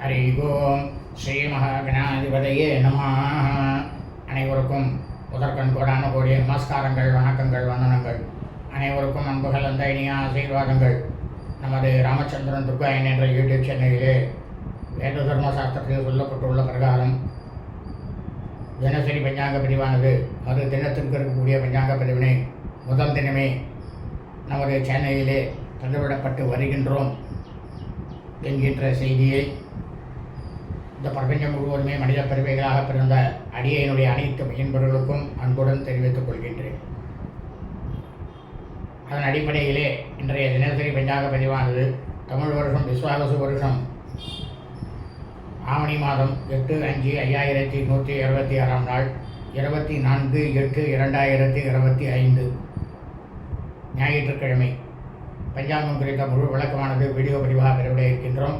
ஹரி ஓம் ஸ்ரீ மகாகணாதிபதியே நம அனைவருக்கும் முதற்கண் கோடான கோடிய நமஸ்காரங்கள் வணக்கங்கள் வந்தனங்கள் அனைவருக்கும் அன்புகள் அந்த இனிய ஆசீர்வாதங்கள்। நமது ராமச்சந்திரன் துர்காயன் என்ற யூடியூப் சேனலிலே வேத தர்ம சாஸ்திரத்தில் சொல்லப்பட்டுள்ள பிரகாரம். தினசரி பஞ்சாங்க பிரிவானது மறு தினத்திற்கு இருக்கக்கூடிய பஞ்சாங்க பிரிவினை முதல் தினமே நமது சேனலிலே தந்துவிடப்பட்டு வருகின்றோம் என்கின்ற செய்தியை இந்த பிரபஞ்சம் முழுவதுமே மனித பெருமைகளாக பிறந்த அடியனுடைய அனைத்து மையன்பர்களுக்கும் அன்புடன் தெரிவித்துக் கொள்கின்றேன். அதன் அடிப்படையிலே இன்றைய தினசரி பஞ்சாங்க பதிவானது தமிழ் வருஷம் விஸ்வாகசு வருஷம் ஆவணி மாதம் எட்டு அஞ்சு ஐயாயிரத்தி நூற்றி இருபத்தி ஆறாம் நாள் இருபத்தி நான்கு எட்டு இரண்டாயிரத்தி இருபத்தி ஐந்து ஞாயிற்றுக்கிழமை. பஞ்சாங்கம் குறித்த முழு விளக்கமானது வீடியோ பதிவாக பெறவிட இருக்கின்றோம்.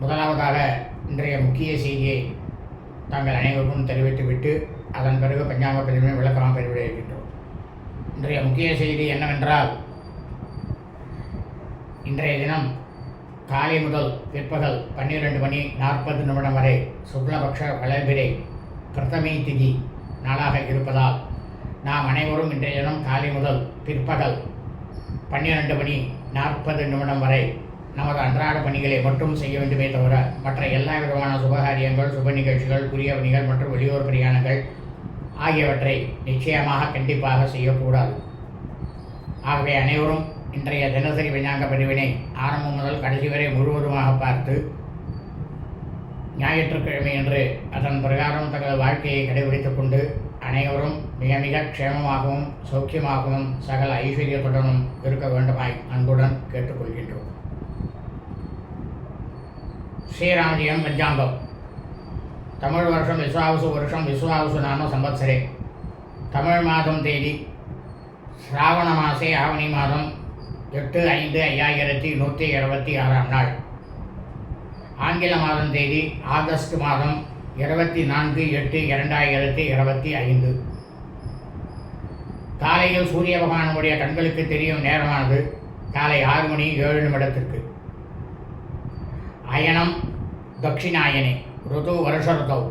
முதலாவதாக இன்றைய முக்கிய செய்தியை தாங்கள் அனைவருக்கும் தெரிவித்துவிட்டு அதன் பிறகு பஞ்சாங்க பதிவை விளக்கமாக பெறவிட இருக்கின்றோம் இன்றைய முக்கிய செய்தி என்னவென்றால் இன்றைய தினம் காலை முதல் பிற்பகல் பன்னிரெண்டு மணி நாற்பது நிமிடம் வரை சுக்லபக்ஷ வளர்பிரை பிரதமை திதி நாளாக இருப்பதால் நாம் அனைவரும் இன்றைய தினம் காலை முதல் பிற்பகல் பன்னிரெண்டு மணி நாற்பது நிமிடம் வரை நமது அன்றாட பணிகளை மட்டும் செய்ய வேண்டுமே தவிர மற்ற எல்லா விதமான சுபகாரியங்கள் சுப நிகழ்ச்சிகள் குறிய பணிகள் மற்றும் வெளியூர் பிரயாணங்கள் ஆகியவற்றை நிச்சயமாக கண்டிப்பாக செய்யக்கூடாது. ஆகவே அனைவரும் இன்றைய தினசரி விஞ்ஞாங்க பதிவினை ஆரம்பம் முதல் கடைசி வரை முழுவதுமாக பார்த்து ஞாயிற்றுக்கிழமை என்று அதன் பிரகாரம் தங்கள் வாழ்க்கையை கடைபிடித்துக் கொண்டு அனைவரும் மிக மிக க்ஷேமமாகவும் சௌக்கியமாகவும் சகல ஐஸ்வர்யத்துடனும் இருக்க வேண்டுமாய் அன்புடன் கேட்டுக்கொள்கின்றோம். ஸ்ரீராமஜியம் பஞ்சாங்கம். தமிழ் வருஷம் விஸ்வாவசு வருஷம் விஸ்வாவசு நாம சம்பத்சரே. தமிழ் மாதம் தேதி சிராவண மாசே ஆவணி மாதம் எட்டு ஐந்து ஐயாயிரத்தி நூற்றி இருபத்தி ஆறாம் நாள். ஆங்கில மாதம் தேதி ஆகஸ்ட் மாதம் இருபத்தி நான்கு எட்டு இரண்டாயிரத்தி இருபத்தி ஐந்து. காலையில் சூரிய பகவானுடைய கண்களுக்கு தெரியும் நேரமானது காலை ஆறு மணி ஏழு நிமிடத்திற்கு. அயனம் தட்சிணாயனி ருது வருஷ ருதௌ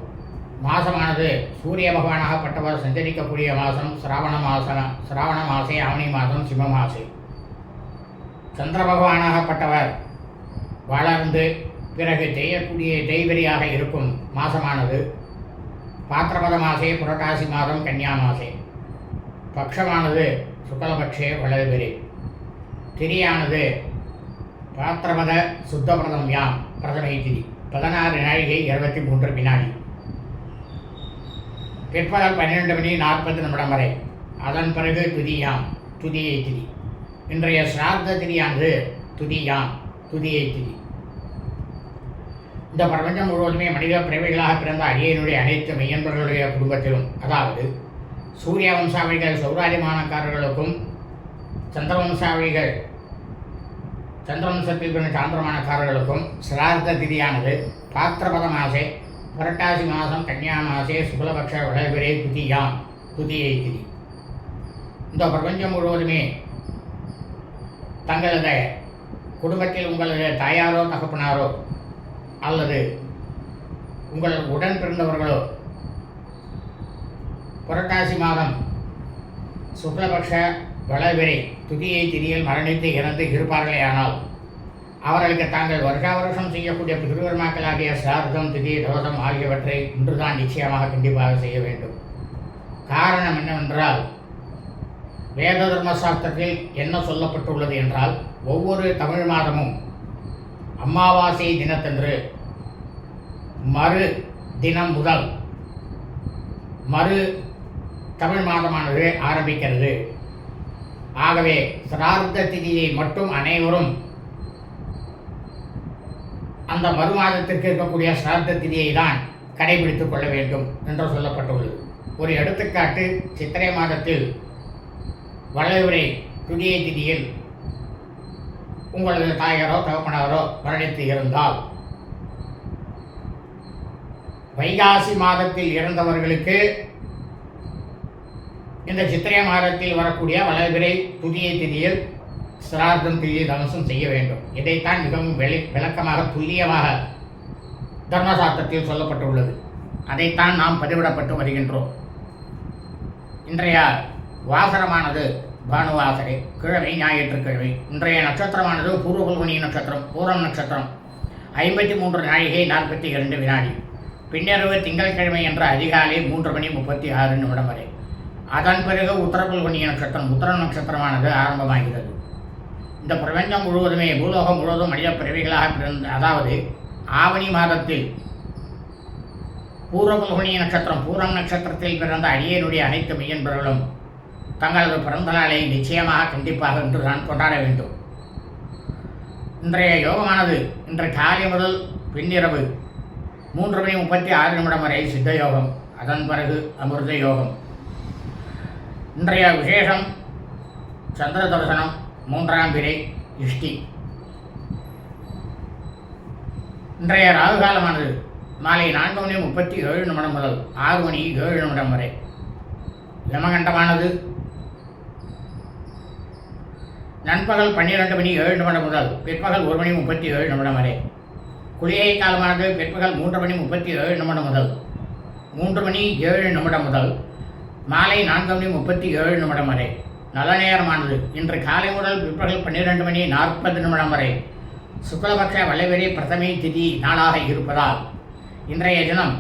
மாசமானது சூரிய பகவானாகப்பட்டவர் சஞ்சரிக்கக்கூடிய மாதம் சிராவண மாசன சிராவண மாசே ஆவணி மாதம் சிம்ம மாசே. சந்திர பகவானாகப்பட்டவர் வளர்ந்து பிறகு தேயக்கூடிய தெய்வரியாக இருக்கும் மாசமானது பாத்திரபத மாசே புரட்டாசி மாதம் கன்னியா மாசே. பக்ஷமானது சுக்லபக்ஷே வளர்பிரி. திரியானது பாத்திரபத சுத்தபிரதம் யாம் பிரதமை திரி பதினாறு நாழிகை இருபத்தி மூன்று வினாடி. பிற்பகல் பன்னிரெண்டு மணி நாற்பது நிமிடம் வரை. அதன் பிறகு துதியாம் துதியை திரி இன்றைய சிரார்த்த திரியானது துதியாம் துதியை திரி இந்த பிரபஞ்சம் முழுவதுமே மனித பிறவைகளாக பிறந்த அடியனுடைய அனைத்து மெய்யன்பர்களுடைய குடும்பத்திலும் அதாவது சூரிய வம்சாவளிகள் சௌராதிமானக்காரர்களுக்கும் சந்திரவம்சாவளிகள் சந்திரன் சத்தியுடன் சாந்திரமானக்காரர்களுக்கும் சிரார்த்த திதியானது. பாத்திரபத மாசே புரட்டாசி மாதம் கன்னியா மாசே சுக்லபக்ஷ வளர்பிரே துதியாம் துதியை திதி. இந்த பிரபஞ்சம் முழுவதுமே தங்களது குடும்பத்தில் உங்களது தாயாரோ தகப்பனாரோ அல்லது உங்கள் உடன் பிறந்தவர்களோ புரட்டாசி மாதம் சுக்லபக்ஷ வளவிரை துதியை திதியில் மரணித்து இறந்து இருப்பார்களே ஆனால் அவர்களுக்கு தாங்கள் வருஷா வருஷம் செய்யக்கூடிய பிதிருவர்மாக்களாகிய சிரார்த்தம் திதி தோஷம் ஆகியவற்றை இன்றுதான் நிச்சயமாக கண்டிப்பாக செய்ய வேண்டும். காரணம் என்னவென்றால் வேத தர்மசாஸ்திரத்தில் என்ன சொல்லப்பட்டுள்ளது என்றால் ஒவ்வொரு தமிழ் மாதமும் அமாவாசை தினத்தன்று மறு தினம் முதல் மறு தமிழ் மாதமானது ஆரம்பிக்கிறது. ஆகவே சிரார்த்த திதியை மட்டும் அனைவரும் அந்த மறு மாதத்திற்கு இருக்கக்கூடிய சிரார்த்த திதியை தான் கடைபிடித்துக் கொள்ள வேண்டும் என்று சொல்லப்பட்டுள்ளது. ஒரு எடுத்துக்காட்டு சித்திரை மாதத்தில் வளர்வுரை துதியை திதியில் உங்களது தாயாரோ தகப்பனாரோ மரணித்து இருந்தால் வைகாசி மாதத்தில் இறந்தவர்களுக்கு இந்த சித்திரை மாதத்தில் வரக்கூடிய வளர்பிறை துதிய திதியில் சிரார்த்தம் திதி தமசம் செய்ய வேண்டும். இதைத்தான் மிகவும் வெளி விளக்கமாக துல்லியமாக தர்மசாஸ்திரத்தில் சொல்லப்பட்டுள்ளது. அதைத்தான் நாம் பதிவிடப்பட்டு வருகின்றோம். இன்றைய வாசரமானது பானுவாசரை கிழமை ஞாயிற்றுக்கிழமை. இன்றைய நட்சத்திரமானது பூர்வகுல்வனி நட்சத்திரம் பூரம் நட்சத்திரம். ஐம்பத்தி மூன்று நாழிகை நாற்பத்தி இரண்டு வினாடி. பின்னிரவு திங்கட்கிழமை என்ற அதிகாலை மூன்று மணி முப்பத்தி ஆறு நிமிடம் வரை. அதன் பிறகு உத்தரகுல்வனி நட்சத்திரம் உத்தர நட்சத்திரமானது ஆரம்பமாகிறது. இந்த பிரபஞ்சம் முழுவதுமே பூலோகம் முழுவதும் மனித பிறவிகளாக பிறந்த அதாவது ஆவணி மாதத்தில் பூர்வகுல்வனி நட்சத்திரம் பூரம் நட்சத்திரத்தில் பிறந்த அடியனுடைய அனைத்து மெய்யன்பர்களும் தங்களது பிறந்த நாளை நிச்சயமாக கண்டிப்பாக இன்று தான் கொண்டாட வேண்டும். இன்றைய யோகமானது இன்று காலை முதல் பின்னிரவு மூன்று மணி முப்பத்தி ஆறு நிமிடம் வரை சித்த யோகம் அதன் பிறகு அமிர்த யோகம். இன்றைய விசேஷம் சந்திர தரிசனம் மூன்றாம் பிறை இஷ்டி இன்றைய ராகு காலமானது மாலை நான்கு மணி முப்பத்தி ஏழு நிமிடம் முதல் ஆறு மணி ஏழு நிமிடம் வரை. யமகண்டமானது நண்பகல் பன்னிரண்டு மணி ஏழு நிமிடம் முதல் பிற்பகல் ஒரு மணி முப்பத்தி ஏழு நிமிடம் வரை. குளிகை காலமானது பிற்பகல் மூன்று மணி முப்பத்தி ஏழு நிமிடம் முதல் மூன்று மணி ஏழு நிமிடம் முதல் மாலை நான்கு மணி முப்பத்தி ஏழு நிமிடம் வரை. நல்ல நேரமானது. இன்று காலை முதல் பிற்பகல் பன்னிரண்டு மணி நாற்பது நிமிடம் வரை சுக்லபக்ஷ வளைவரி பிரதமை திதி நாளாக இருப்பதால் இன்றைய தினம்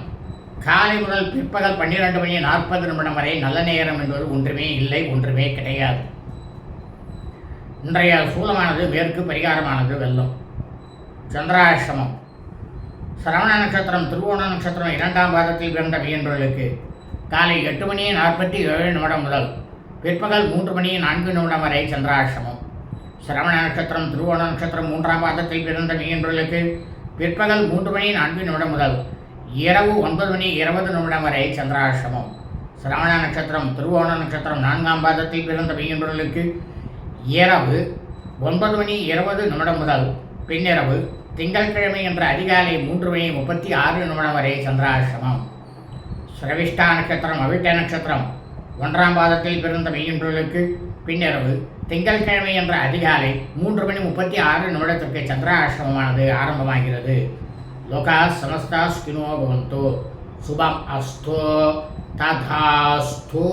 காலை முதல் பிற்பகல் பன்னிரண்டு மணி நாற்பது நிமிடம் வரை நல்ல நேரம் என்பது ஒன்றுமே இல்லை ஒன்றுமே கிடையாது. இன்றைய சூலமானது மேற்கு பரிகாரமானது வெல்லும். சந்திராஷ்டமம். சரவண நட்சத்திரம் திருவோண நட்சத்திரம் இரண்டாம் பாதத்தில் பிறந்த மீன்பர்களுக்கு காலை எட்டு மணி நாற்பத்தி ஏழு நிமிடம் முதல் பிற்பகல் மூன்று மணி நான்கு நிமிடம் வரை சந்திராஷ்டமம் சிரவண நட்சத்திரம் திருவோண நட்சத்திரம் மூன்றாம் பாதத்தில் பிறந்த மீன்பர்களுக்கு பிற்பகல் மூன்று மணி நான்கு நிமிடம் முதல் இரவு ஒன்பது மணி இருபது நிமிடம் வரை சந்திராஷ்டமம் சிரவண நட்சத்திரம் திருவோண நட்சத்திரம் நான்காம் பாதத்தில் பிறந்த மீன்பர்களுக்கு இரவு ஒன்பது மணி இருபது நிமிடம் முதல் பின்னிரவு திங்கட்கிழமை என்ற அதிகாலை மூன்று மணி முப்பத்தி ஆறு நிமிடம் வரை சந்திராசிரமம். சிரவிஷ்டா நட்சத்திரம் அவிட்ட நட்சத்திரம் ஒன்றாம் பாதத்தில் பிறந்த மெய்யன்பர்களுக்கு பின்னிரவு. திங்கட்கிழமை என்ற அதிகாலை மூன்று மணி முப்பத்தி ஆறு நிமிடத்திற்கு சந்திராசிரமமானது ஆரம்பமாகிறது. லோகா சமஸ்தா ஸ்கினோ பவந்தோ. சுபம் அஸ்தோ. ததாஸ்தோ.